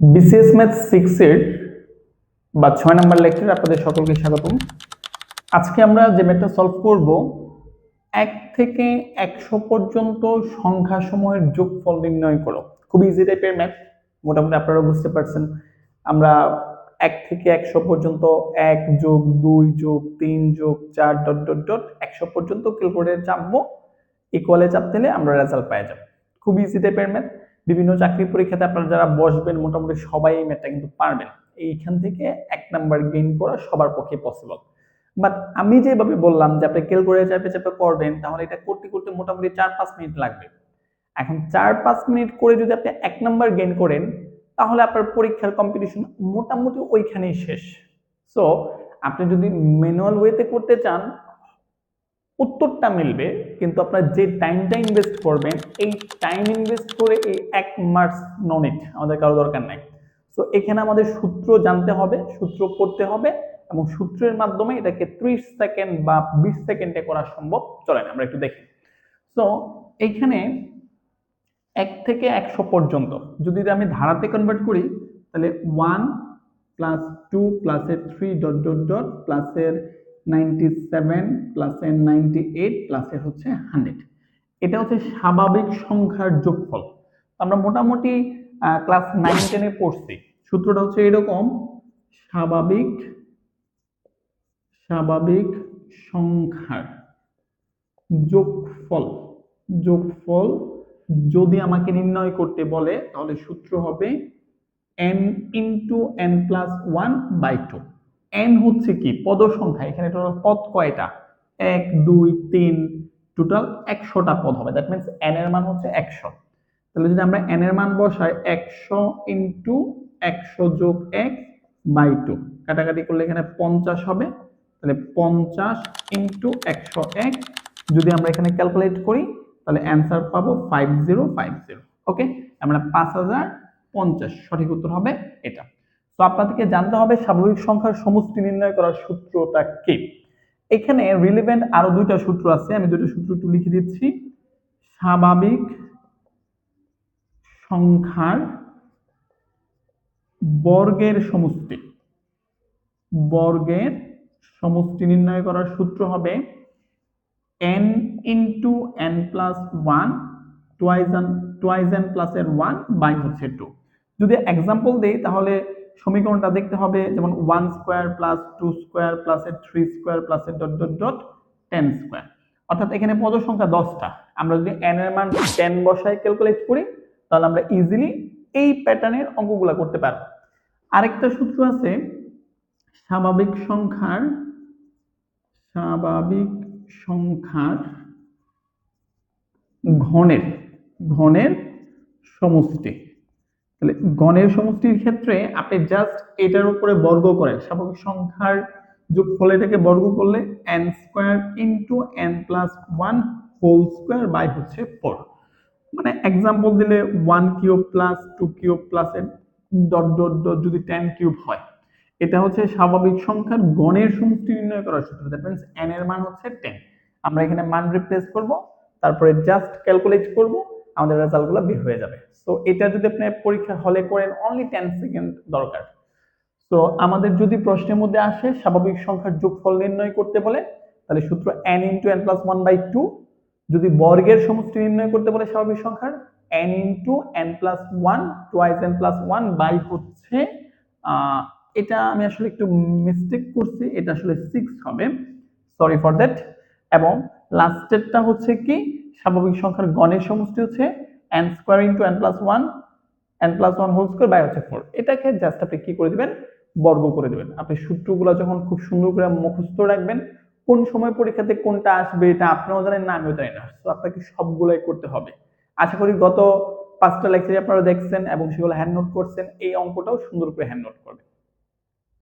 BCS math সিক্সের বা ছয় নম্বর লেকচারে আপনাদের সকলকে স্বাগতম। আজকে আমরা যে ম্যাথটা সলভ করব, এক থেকে একশো পর্যন্ত সংখ্যাসমূহের যোগফল নির্ণয় করো। খুব ইজি টাইপের ম্যাথ মোটামুটি আপনারা বুঝতে পারছেন। আমরা এক থেকে একশো পর্যন্ত এক যোগ দুই যোগ তিন যোগ চার ডট ডট ডট একশো পর্যন্ত ক্যালকুলেটরে চাপবো? ইকুয়ালে চাপ দিলে আমরা রেজাল্ট পেয়ে যাব। খুব ইজি টাইপের ম্যাথ বিভিন্ন চাকরি পরীক্ষাতে আপনারা যারা বসবেন, মোটামুটি সবাই এই ম্যাথটা কিন্তু পারবেন। এইখান থেকে এক নাম্বার গেইন করা সবার পক্ষে পসিবল বাট আমি যেভাবে বললাম যে আপনি ক্যালকুলেটর চাপে চাপে করবেন, তাহলে এটা করতে করতে মোটামুটি চার পাঁচ মিনিট লাগবে। এখন চার পাঁচ মিনিট করে যদি আপনি এক নাম্বার গেইন করেন, তাহলে আপনার পরীক্ষার কম্পিটিশন মোটামুটি ওইখানেই শেষ। সো আপনি যদি ম্যানুয়াল ওয়েতে করতে চান উত্তরটা মিলবে, কিন্তু আপনার যে টাইমটা ইনভেস্ট করবেন, এই টাইম ইনভেস্ট করে এই এক মার্কস নন আমাদের কারও দরকার নাই। সো এখানে আমাদের সূত্র জানতে হবে, সূত্র পড়তে হবে, এবং সূত্রের মাধ্যমে এটাকে ত্রিশ সেকেন্ড বা বিশ সেকেন্ডে করা সম্ভব। চলেন আমরা একটু দেখি। সো এইখানে এক থেকে একশো পর্যন্ত, যদি আমি ধারাতে কনভার্ট করি, তাহলে ওয়ান প্লাস টু প্লাসের থ্রি ডট ডট ডট প্লাসের নাইনটি সেভেন প্লাসের নাইনটি এইট প্লাসের হচ্ছে হান্ড্রেড। এটা হচ্ছে স্বাভাবিক সংখ্যার যোগফল। আমরা মোটামুটি ক্লাস নাইন টেনে পড়ছি। সূত্রটা হচ্ছে এরকম, স্বাভাবিক স্বাভাবিক সংখ্যার যোগফল যোগফল যদি আমাকে নির্ণয় করতে বলে, তাহলে সূত্র হবে n into N plus one by two N হচ্ছে কি? পদ সংখ্যা এখানে টোটাল পদ কয়টা? এক, দুই, তিন টোটাল একশোটা পদ হবে। দ্যাট মিনস এন এর মান হচ্ছে একশো। তাহলে যদি আমরা এন এর মান বসাই, একশো ইন্টু একশো যোগ এক বাই টু কাটাকাটি করলে এখানে পঞ্চাশ হবে। তাহলে পঞ্চাশ ইন্টু একশো এক। যদি আমরা এখানে ক্যালকুলেট করি, তাহলে অ্যান্সার পাবো five zero five zero okay আমরা পাঁচ হাজার পঞ্চাশ। সঠিক উত্তর হবে এটা। তো আপনাদেরকে জানতে হবে স্বাভাবিক সংখ্যার সমষ্টি নির্ণয় করার সূত্রটা কি? এখানে রিলিভেন্ট আরও দুইটা সূত্র আছে, আমি দুইটা সূত্র একটু লিখে দিচ্ছি। স্বাভাবিক সংখ্যার বর্গের সমষ্টি। বর্গের সমষ্টি নির্ণয় করার সূত্র হবে n into N plus one twice twice N প্লাসের ওয়ান বাই হচ্ছে টু যদি এক্সাম্পল দেই, তাহলে সমীকরণটা দেখতে হবে, যেমন one square plus two square প্লাসের থ্রি স্কোয়ার প্লাসের dot dot dot ten square অর্থাৎ এখানে পদ সংখ্যা দশটা। আমরা যদি এন এর মান টেন বসায় ক্যালকুলেট করি, তাহলে আমরা ইজিলি এই প্যাটার্নের অঙ্কগুলো করতে পারব। আরেকটা সূত্র আছে, স্বাভাবিক সংখ্যার স্বাভাবিক সংখ্যার ঘনের ঘনের সমষ্টি। তাহলে গণের সমষ্টির ক্ষেত্রে আপনি জাস্ট এটার উপরে বর্গ করেন। স্বাভাবিক সংখ্যার যোগফল এটাকে বর্গ করলে N square into N plus one whole square by হচ্ছে ফোর মানে এক্সাম্পল দিলে one cube plus two cube plus dot dot dot যদি টেন কিউব হয়, এটা হচ্ছে স্বাভাবিক সংখ্যার গণের সমষ্টি নির্ণয় করার সূত্র। দ্যাট মিনস এন এর মান হচ্ছে টেন আমরা এখানে মান রিপ্লেস করব, তারপরে জাস্ট ক্যালকুলেট করব আমাদের রেজাল্টগুলো বের হয়ে যাবে। সো এটা যদি আপনি পরীক্ষা হলে করেন অনলি টেন সেকেন্ড দরকার। তো আমাদের যদি প্রশ্নের মধ্যে আসে, স্বাভাবিক সংখ্যার যোগফল নির্ণয় করতে বলে, তাহলে সূত্র N into N plus one by two যদি বর্গের সমষ্টি নির্ণয় করতে বলে স্বাভাবিক সংখ্যার N into N plus one twice N plus one by হচ্ছে এটা আমি আসলে একটু মিস্টেক করছি, এটা আসলে সিক্স হবে। সরি ফর দ্যাট এবং লাস্টেরটা হচ্ছে কি স্বাভাবিক সংখ্যার গণের সমষ্টি হচ্ছে N square into N plus one N plus one whole square by হচ্ছে ফোর এটাকে জাস্ট আপনি কি করে দিবেন? বর্গ করে দেবেন। আপনি সূত্রগুলো যখন খুব সুন্দর করে মুখস্থ রাখবেন, কোন সময় পরীক্ষাতে কোনটা আসবে এটা আপনিও জানেন, না আমিও জানি না। তো আপনাকে সবগুলোই করতে হবে। আশা করি গত পাঁচটা লেকচারে আপনারা দেখছেন এবং সেগুলো হ্যান্ড নোট করছেন। এই অঙ্কটাও সুন্দর করে হ্যান্ড নোট করবেন।